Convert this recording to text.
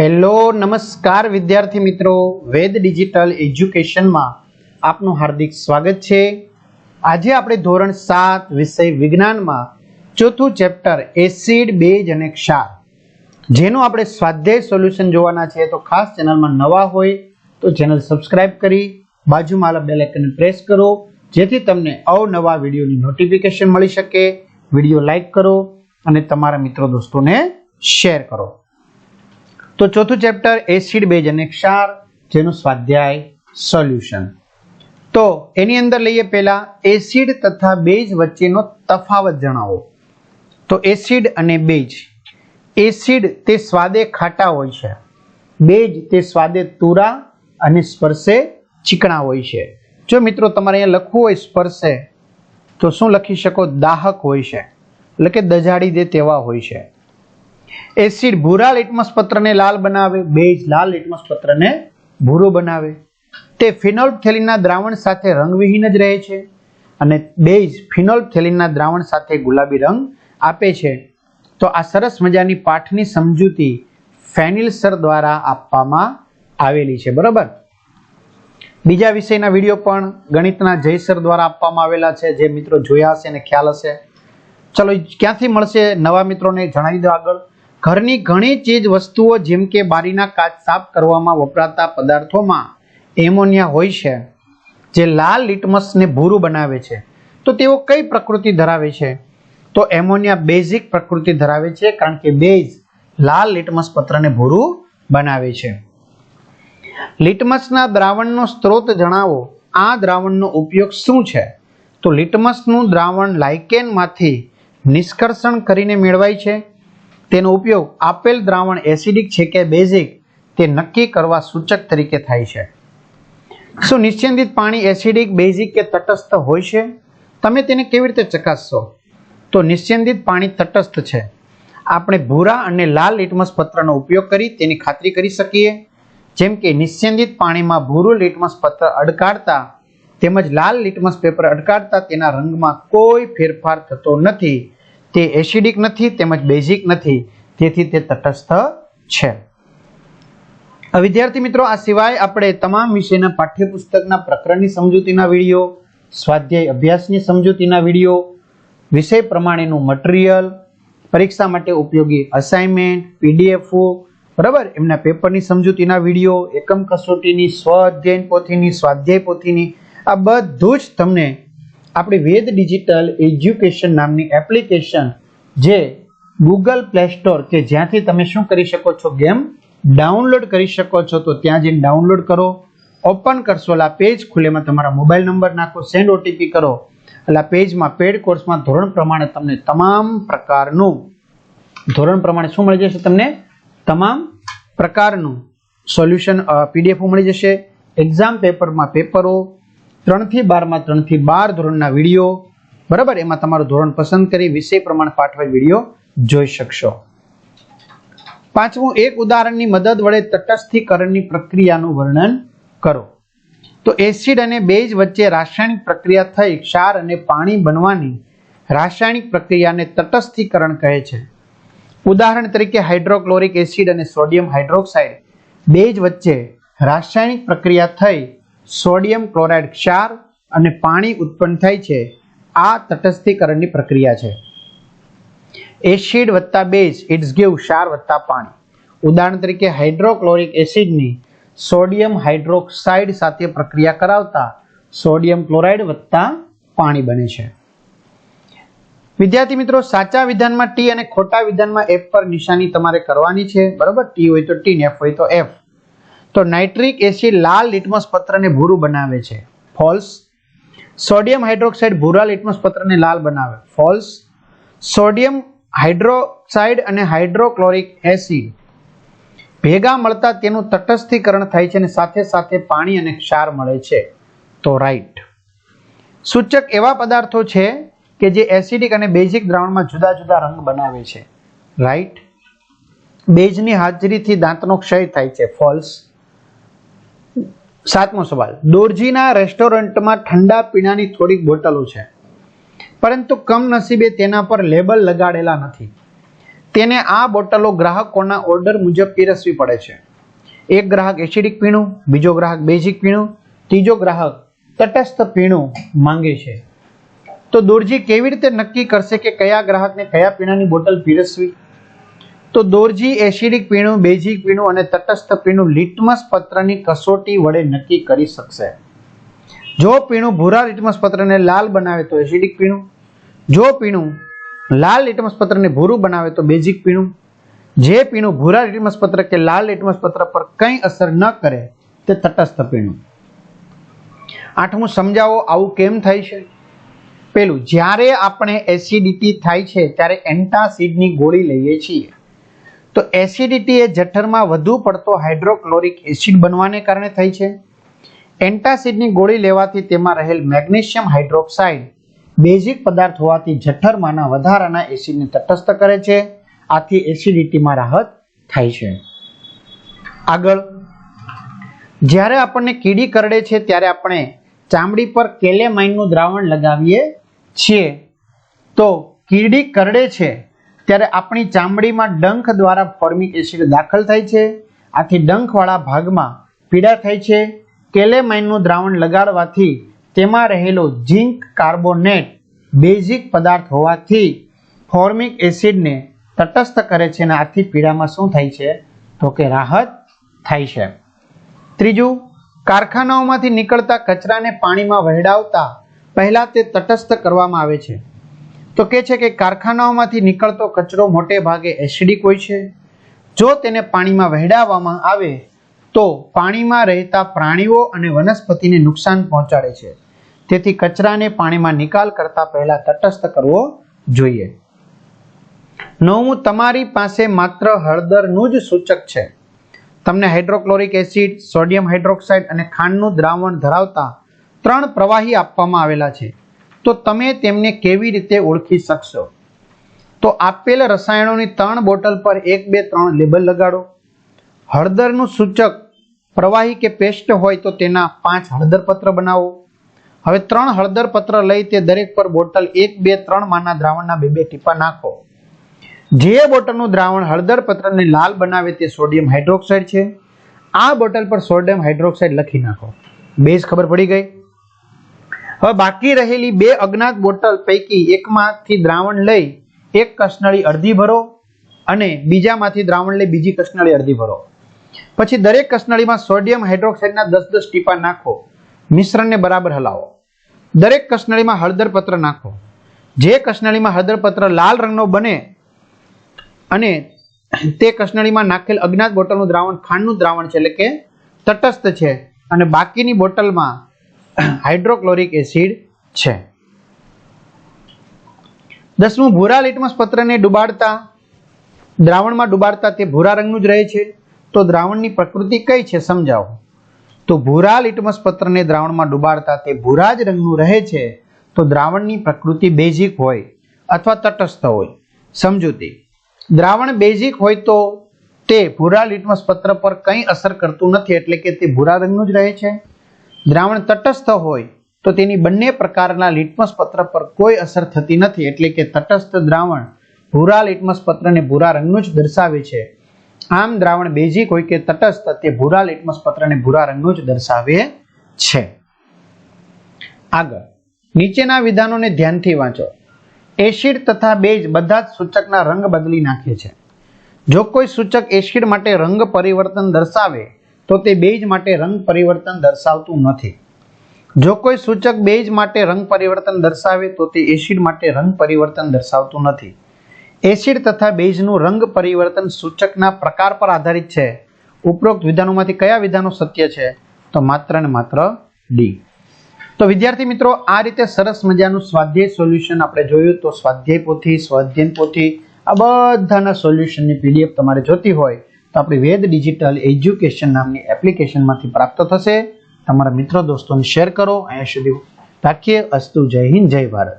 Hello, નમસ્કાર વિદ્યાર્થી મિત્રો. વેદ ડિજિટલ એજ્યુકેશનમાં આપનું હાર્દિક સ્વાગત છે. આજે આપણે ધોરણ સાત વિષય વિજ્ઞાનમાં ચોથું ચેપ્ટર એસિડ, બેઝ અને ક્ષાર. જેનું આપણે સ્વાધ્યાય સોલ્યુશન જોવાના છે, તો ખાસ ચેનલમાં નવા હોય તો ચેનલ સબસ્ક્રાઇબ કરી, બાજુમાં બેલ આઇકન પ્રેસ કરો, જેથી તમને અવનવા વિડીયોની નોટિફિકેશન મળી શકે. વીડિયો લાઇક કરો અને તમારા મિત્રો દોસ્તોને શેર કરો. તો ચોથું ચેપ્ટર, એસિડ બેઝ અને ક્ષાર જેનું સ્વાધ્યાય, સોલ્યુશન. તો એની અંદર લઈએ પહેલા, એસિડ તથા બેઝ વચ્ચેનો તફાવત જણાવો. તો એસિડ અને બેઝ એસિડ તે સ્વાદે ખાટા હોય છે. બેઝ તે સ્વાદે તુરા અને સ્પર્શે ચીકણા હોય છે. જો મિત્રો તમારે અહીંયા લખવું હોય સ્પર્શે, તો શું લખી શકો? દાહક હોય છે. એટલે કે દજાડી દે તેવા હોય છે. એસિડ ભૂરા લિટમસ પત્રને લાલ બનાવે બેઝ લાલ લિટમસ પત્રને ભૂરો બનાવે. તે ફિનોલ્ફથેલિનના દ્રાવણ સાથે રંગવિહીન જ રહે છે અને બેઝ ફિનોલ્ફથેલિનના દ્રાવણ સાથે ગુલાબી રંગ આપે છે. તો આ સરસ મજાની પાઠની સમજૂતી ફેનિલ સર દ્વારા આપવામાં આવેલી છે, બરાબર? બીજા વિષયના વીડિયો પણ ગણિતના જયસર દ્વારા આપવામાં આવેલા છે. જે મિત્રો જોયા હશે અને ખ્યાલ હશે. ચલો, ક્યાંથી મળશે નવા મિત્રોને જણાવી દો આગળ. ઘરની ઘણી ચીજ વસ્તુઓ જેમ કે બારીના કાચ સાફ કરવામાં વપરાતા પદાર્થોમાં એમોનિયા હોય છે, જે લાલ લિટમસને ભૂરું બનાવે છે. તો તેઓ કઈ પ્રકૃતિ ધરાવે છે? તો એમોનિયા બેઝિક પ્રકૃતિ ધરાવે છે કારણ કે બેઝ લાલ લિટમસ પત્રને ભૂરું બનાવે છે. લિટમસના દ્રાવણનો સ્ત્રોત જણાવો. આ દ્રાવણનો ઉપયોગ શું છે? તો લિટમસનું દ્રાવણ લાઇકેનમાંથી નિષ્કર્ષણ કરીને મેળવાય છે. તેનો ઉપયોગ આપેલ દ્રાવણ એસિડિક છે કે બેઝિક તે નક્કી કરવા સૂચક તરીકે થાય છે. શું નિશ્ચિંતિત પાણી એસિડિક, બેઝિક કે તટસ્થ હોય છે? તમે તેને કેવી રીતે ચકાસશો? તો નિશ્ચિંતિત પાણી તટસ્થ છે. આપણે ભૂરા અને લાલ લિટમસ પત્રનો ઉપયોગ કરી તેની ખાતરી કરી શકીએ. જેમ કે નિશ્ચિંતિત પાણીમાં ભૂરું લિટમસ પત્ર અડકાડતા તેમજ લાલ લિટમસ પેપર અડકાડતા તેના રંગમાં કોઈ ફેરફાર થતો નથી. તે એસિડિક નથી, તેમજ બેઝિક નથી. તેથી તે તટસ્થ છે. વિદ્યાર્થી મિત્રો, આ સિવાય આપણે તમામ વિષયના પાઠ્યપુસ્તકના પ્રકરણની સમજૂતીના વીડિયો, સ્વાધ્યાય અભ્યાસની સમજૂતીના વીડિયો, વિષય પ્રમાણેનું મટીરિયલ પરીક્ષા માટે ઉપયોગી અસાઇનમેન્ટ પીડીએફઓ બરાબર? એમના પેપરની સમજૂતીના વીડિયો, એકમ કસોટીની, સ્વ અધ્યયન પોથીની, સ્વાધ્યાય પોથીની, આ બધું જ તમને આપણી વેદ ડિજિટલ એજ્યુકેશન નામની એપ્લિકેશન જે ગૂગલ પ્લે સ્ટોર કે જ્યાંથી તમે શું કરી શકો છો? ગેમ ડાઉનલોડ કરી શકો છો. તો ત્યાં જઈને ડાઉનલોડ કરો. ઓપન કરશો એટલે પેજ ખુલેમાં તમારા મોબાઈલ નંબર નાખો, સેન્ડ ઓટીપી કરો. એટલે પેજમાં, પેડ કોર્સમાં ધોરણ પ્રમાણે તમને તમામ પ્રકારનું, ધોરણ પ્રમાણે શું મળી જશે તમને? તમામ પ્રકારનું સોલ્યુશન પીડીએફ મળી જશે. એક્ઝામ પેપરમાં પેપરો ત્રણથી બારમાં ત્રણથી બાર ધોરણના વીડિયો. બરાબર? એમાં તમારું ધોરણ પસંદ કરી વિષય પ્રમાણે પાઠવાય વીડિયો જોઈ શકશો. પાંચમું, એક ઉદાહરણની મદદ વડે તટસ્થીકરણની પ્રક્રિયાનું વર્ણન કરો. તો એસિડ અને બેઝ વચ્ચે રાસાયણિક પ્રક્રિયા થઈ, ક્ષાર અને પાણી બનવાની રાસાયણિક પ્રક્રિયાને તટસ્થીકરણ કહે છે. ઉદાહરણ તરીકે હાઇડ્રોક્લોરિક એસિડ અને સોડિયમ હાઇડ્રોક્સાઇડ. બેઝ વચ્ચે રાસાયણિક પ્રક્રિયા થઈ સોડિયમ ક્લોરાઇડ ક્ષાર અને પાણી ઉત્પન્ન થાય છે. આ તટસ્થીકરણની પ્રક્રિયા છે. એસિડ વત્તા બેઝ, ઇટ્સ ગીવ ક્ષાર વત્તા પાણી. ઉદાહરણ તરીકે હાઇડ્રોક્લોરિક એસિડની સોડિયમ હાઇડ્રોક્સાઇડ સાથે પ્રક્રિયા કરાવતા સોડિયમ ક્લોરાઇડ વત્તા પાણી બને છે. વિદ્યાર્થી મિત્રો, સાચા વિધાનમાં ટી અને ખોટા વિધાનમાં એફ પર નિશાની તમારે કરવાની છે. બરોબર? ટી હોય તો ટી ને એફ હોય તો એફ તો નાઇટ્રિક એસિડ લાલ લિટમસ પત્રને ભૂરું બનાવે છે. ફોલ્સ. સોડિયમ હાઇડ્રોક્સાઇડ ભૂરા લિટમસ પત્રને લાલ બનાવે. ફોલ્સ. સોડિયમ હાઇડ્રોક્સાઇડ અને હાઇડ્રોક્લોરિક એસિડ. ભેગા મળતા તેનું તટસ્થીકરણ થાય છે અને સાથે સાથે પાણી અને ક્ષાર મળે છે. તો રાઈટ. સૂચક એવા પદાર્થો છે કે જે એસિડિક અને બેઝિક દ્રાવણમાં જુદા જુદા રંગ બનાવે છે. રાઈટ. બેઝની હાજરીથી દાંતનો ક્ષય થાય છે. ફોલ્સ. સાતમો સવાલ. દોરજીના રેસ્ટોરન્ટમાં ઠંડા પીણાની થોડીક બોટલો છે, પરંતુ કમનસીબે તેના પર લેબલ લગાડેલા નથી. તેને આ બોટલો ગ્રાહકોના ઓર્ડર મુજબ પીરસવી પડે છે. એક ગ્રાહક એસિડિક પીણું, બીજો ગ્રાહક બેઝિક પીણું, ત્રીજો ગ્રાહક તટસ્થ પીણું માંગે છે. તો દોરજી કેવી રીતે નક્કી કરશે કે કયા ગ્રાહકને કયા પીણાની બોટલ પીરસવી? તો દોરજી, એસિડિક પીણું, બેઝિક પીણું અને તટસ્થ પીણું લિટમસ પત્રની કસોટી વડે નક્કી કરી શકશે. જો પીણું ભૂરા લિટમસ પત્રને લાલ બનાવે તો એસિડિક પીણું. જો પીણું લાલ લિટમસ પત્રને ભૂરું બનાવે તો બેઝિક પીણું. જે પીણું ભૂરા લિટમસ પત્ર કે લાલ લિટમસ પત્ર પર કંઈ અસર ન કરે, તે તટસ્થ પીણું. આઠમું, સમજાવો આવું કેમ થાય છે? પેલું, જ્યારે આપણે એસિડિટી થાય છે, ત્યારે એન્ટાસિડની ગોળી લઈએ છીએ. તો એસિડિટી એ જઠરમાં વધુ પડતો હાઇડ્રોક્લોરિક એસિડ બનવાને કારણે થઈ છે. એન્ટાસિડની ગોળી લેવાથી તેમાં રહેલ મેગ્નેશિયમ હાઇડ્રોક્સાઇડ બેઝિક પદાર્થ હોવાથી જઠરમાંના વધારાના એસિડને તટસ્થ કરે છે. આથી એસિડિટીમાં રાહત થાય છે. આગળ, જ્યારે આપણને કીડી કરડે છે ત્યારે આપણે ચામડી પર કેલેમાઇનનું દ્રાવણ લગાવીએ છીએ. તો કીડી કરડે છે ત્યારે આપણી ચામડીમાં ડંખ દ્વારા ફોર્મિક એસિડ દાખલ થાય છે. આથી ડંખવાળા ભાગમાં પીડા થાય છે. કેલેમાઇનનું દ્રાવણ લગાડવાથી તેમાં રહેલો ઝીંક કાર્બોનેટ બેઝિક પદાર્થ હોવાથી ફોર્મિક એસિડને તટસ્થ કરે છે અને આથી પીડામાં શું થાય છે? તો કે રાહત થાય છે. ત્રીજું, કારખાનાઓમાંથી નીકળતા કચરાને પાણીમાં વહેડાવતા પહેલા તે તટસ્થ કરવામાં આવે છે. તો કે છે કે કારખાનાઓમાંથી નીકળતો કચરો મોટે ભાગે એસિડિક હોય છે. જો તેને પાણીમાં વહેડાવવામાં આવે, તો પાણીમાં રહેતા પ્રાણીઓ અને વનસ્પતિને નુકસાન પહોંચાડે છે. તેથી કચરાને પાણીમાં નિકાલ કરતા પહેલા તટસ્થ કરવો જોઈએ. નવમું, તમારી પાસે માત્ર હળદરનું જ સૂચક છે. તમને હાઇડ્રોક્લોરિક એસિડ, સોડિયમ હાઇડ્રોક્સાઇડ અને ખાંડનું દ્રાવણ ધરાવતા ત્રણ પ્રવાહી આપવામાં આવેલા છે. તો તમે તેમને કેવી રીતે ઓળખી શકશો? તો આપેલ રસાયણોની ત્રણ બોટલ પર એક, બે, ત્રણ લેબલ લગાડો. હળદરનું સૂચક પ્રવાહી કે પેસ્ટ હોય તો તેના પાંચ હળદર પત્ર બનાવો. હવે ત્રણ હળદર પત્ર લઈ તે દરેક પર બોટલ એક, બે, ત્રણ માના દ્રાવણના બે બે ટીપા નાખો. જે બોટલનું દ્રાવણ હળદર પત્રને લાલ બનાવે તે સોડિયમ હાઇડ્રોક્સાઇડ છે. આ બોટલ પર સોડિયમ હાઇડ્રોક્સાઇડ લખી નાખો. બેઝ ખબર પડી ગઈ? હવે બાકી રહેલી બે અજ્ઞાત બોટલ પૈકી એકમાંથી દ્રાવણ લઈ એક કસનળી અડધી ભરો અને બીજામાંથી દ્રાવણ લઈ બીજી કસનળી અડધી ભરો. પછી દરેક કસનળીમાં સોડિયમ હાઇડ્રોક્સાઇડના દસ દસ ટીપા નાખો. મિશ્રણને બરાબર હલાવો. દરેક કસનળીમાં હળદર પત્ર નાખો. જે કસનળીમાં હળદર પત્ર લાલ રંગનો બને અને તે કસનળીમાં નાખેલ અજ્ઞાત બોટલનું દ્રાવણ ખાંડનું દ્રાવણ છે, એટલે કે તટસ્થ છે. અને બાકીની બોટલમાં હાઇડ્રોક્લોરિક એસિડ છે. દસમું, ભૂરા લિટમસ પત્રને ડુબાડતા. દ્રાવણમાં ડુબાડતા તે ભૂરા રંગનું જ રહે છે. તો દ્રાવણની પ્રકૃતિ કઈ છે સમજાવો. તો ભૂરા લિટમસ પત્રને દ્રાવણમાં ડુબાડતા તે ભૂરા જ રંગનું રહે છે. તો દ્રાવણની પ્રકૃતિ બેઝિક હોય અથવા તટસ્થ હોય. સમજૂતી દ્રાવણ બેઝિક હોય તો તે ભૂરા લિટમસ પત્ર પર કંઈ અસર કરતું નથી, એટલે કે તે ભૂરા રંગનું જ રહે છે. દ્રાવણ તટસ્થ હોય તો તેની બંને પ્રકારના લિટમસ પત્ર પર કોઈ અસર થતી નથી. એટલે કે તટસ્થ દ્રાવણ ભૂરા લિટમસ પત્રને ભૂરા રંગનું જ દર્શાવે છે. આમ દ્રાવણ બેઝિક હોય કે તટસ્થ તે ભૂરા લિટમસ પત્રને ભૂરા રંગનું જ દર્શાવે છે. આગળ. નીચેના વિધાનોને ધ્યાનથી વાંચો. એસિડ તથા બેઝ બધા જ સૂચકના રંગ બદલી નાખે છે. જો કોઈ સૂચક એસિડ માટે રંગ પરિવર્તન દર્શાવે તો તે બેઝ માટે રંગ પરિવર્તન દર્શાવતું નથી. જો કોઈ સૂચક બેઝ માટે રંગ પરિવર્તન દર્શાવે, તો તે એસિડ માટે રંગ પરિવર્તન દર્શાવતું નથી. એસિડ તથા બેઝનું રંગ પરિવર્તન સૂચકના પ્રકાર પર આધારિત છે. ઉપરોક્ત વિધાનોમાંથી કયા વિધાનો સત્ય છે? તો માત્ર ને માત્ર ડી તો વિદ્યાર્થી મિત્રો, આ રીતે સરસ મજાનું સ્વાધ્યાય સોલ્યુશન આપણે જોયું. તો સ્વાધ્યાય પોથી સ્વાધ્યાય પોથી, આ બધાના સોલ્યુશનની પીડીએફ તમારે જોતી હોય. તો આપણી વેદ ડિજિટલ એજ્યુકેશન નામની એપ્લિકેશનમાંથી પ્રાપ્ત થશે. તમારા મિત્રો દોસ્તોને શેર કરો. અહીંયા સુધી રાખીએ. અસ્તુ જય હિન્દ, જય ભારત.